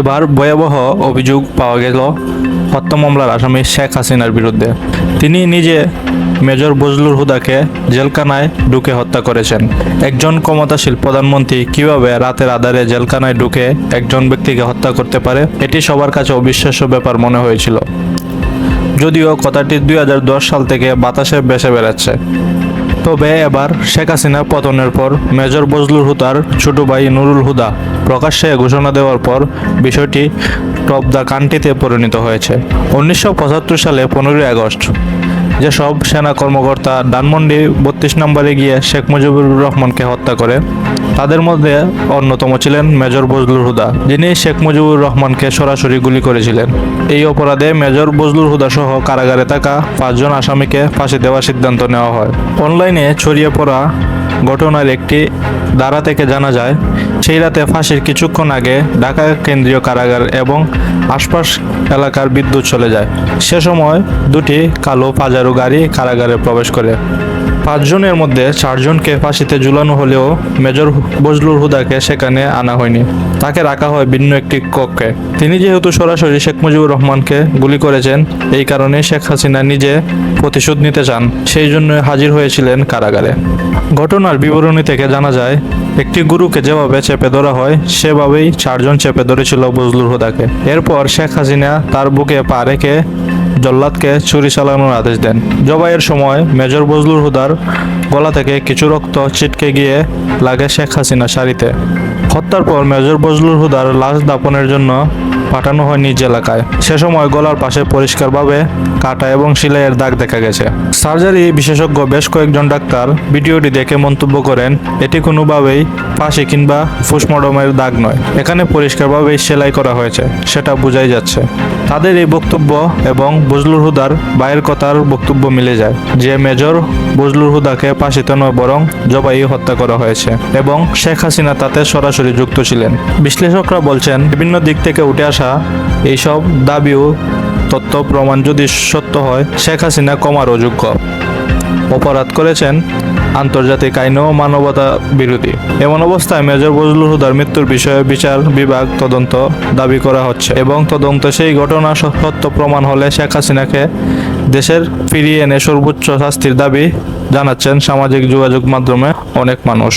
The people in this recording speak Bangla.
এবার ভয়াবহ অভিযোগ পাওয়া গেল হত্যা মামলার আসামি শেখ হাসিনার বিরুদ্ধে। তিনি নিজে মেজর বজলুর হুদাকে জেলখানায় ঢুকে হত্যা করেছেন। একজন ক্ষমতাশীল প্রধানমন্ত্রী কীভাবে রাতের আধারে জেলখানায় ঢুকে একজন ব্যক্তিকে হত্যা করতে পারে, এটি সবার কাছে অবিশ্বাস্য ব্যাপার মনে হয়েছিল। যদিও কথাটি দুই হাজার দশ সাল থেকে বাতাসে ভেসে বেড়াচ্ছে। তবে এবার শেখ হাসিনা পতনের পর মেজর বজলুর হুদার ছোট ভাই নুরুল হুদা প্রকাশ্যে ঘোষণা দেওয়ার পর বিষয়টি টপ দ্য কান্ট্রিতে পরিণত হয়েছে। উনিশশো পঁচাত্তর সালে পনেরোই আগস্ট যেসব সেনা কর্মকর্তা ডানমন্ডি বত্রিশ নম্বরে গিয়ে শেখ মুজিবুর রহমানকে হত্যা করে, তাদের মধ্যে অন্যতম ছিলেন মেজর বজলুর হুদা, যিনি শেখ মুজিবুর রহমানকে সরাসরি গুলি করেছিলেন। এই অপরাধে মেজর বজলুর হুদা সহ কারাগারে থাকা পাঁচজন আসামিকে ফাঁসি দেওয়ার সিদ্ধান্ত নেওয়া হয়। অনলাইনে ছড়িয়ে পড়া ঘটনার একটি ধারা থেকে জানা যায় সেই রাতে ফাঁসির কিছুক্ষণ আগে ঢাকা কেন্দ্রীয় কারাগার এবং আশপাশ এলাকার বিদ্যুৎ চলে যায়। সে সময় দুটি কালো পাজারু গাড়ি কারাগারে প্রবেশ করে। পাঁচজনের মধ্যে চারজনকে ফাঁসিতে ঝুলানো হলেও মেজর বজলুর হুদাকে সেখানে আনা হয়নি। তাকে রাখা হয় ভিন্ন একটি কক্ষে। তিনি যেহেতু সরাসরি শেখ মুজিবুর রহমানকে গুলি করেছেন, এই কারণে শেখ হাসিনা নিজে প্রতিশোধ নিতে চান। সেই জন্য হাজির হয়েছিলেন কারাগারে। ঘটনার বিবরণী থেকে জানা যায়, একটি গুরুকে যেভাবে চেপে ধরা হয়, সেভাবেই চারজন চেপে ধরেছিল বজলুর হুদাকে। এরপর শেখ হাসিনা তার বুকে পা রেখে জল্লাদকে ছুরি চালানোর আদেশ দেন। জবাইয়ের সময় মেজর বজলুর হুদার গলা থেকে কিছু রক্ত ছিটকে গিয়ে লাগে শেখ হাসিনা শাড়িতে হত্যার পর মেজর বজলুর হুদার লাশ দাপনের জন্য পাঠানো হয় নিজ এলাকায়। সে সময় গলার পাশে পরিষ্কারভাবে কাটা এবং সিলাইয়ের দাগ দেখা গেছে। সার্জারি বিশেষজ্ঞ বেশ কয়েকজন ডাক্তার ভিডিওটি দেখে মন্তব্য করেন, এটি কোনোভাবেই ফাঁসি কিংবা ফুসমডমের দাগ নয়। এখানে পরিষ্কারভাবেই সেলাই করা হয়েছে, সেটা বোঝাই যাচ্ছে। তাদের এই বক্তব্য এবং বজলুর হুদার বাইরের কথার বক্তব্য মিলে যায়। যে মেজর বজলুর হুদাকে ফাঁসিতে নয়, বরং জবাই হত্যা করা হয়েছে এবং শেখ হাসিনা তাতে সরাসরি যুক্ত ছিলেন। বিশ্লেষকরা বলছেন, বিভিন্ন দিক থেকে উঠে আসা এইসব দাবি ও তথ্য প্রমাণ যদি সত্য হয়, শেখ হাসিনা কমার অযোগ্য। অপরাধ করেছেন আন্তর্জাতিক আইন ও মানবতা বিরোধী। এমন অবস্থায় মেজর বজলুল হুদার মৃত্যুর বিষয়ে বিচার বিভাগ তদন্ত দাবি করা হচ্ছে এবং তদন্ত সেই ঘটনা সত্য প্রমাণ হলে শেখ হাসিনাকে দেশের ফিরিয়ে এনে সর্বোচ্চ শাস্তির দাবি জানাচ্ছেন সামাজিক যোগাযোগ মাধ্যমে অনেক মানুষ।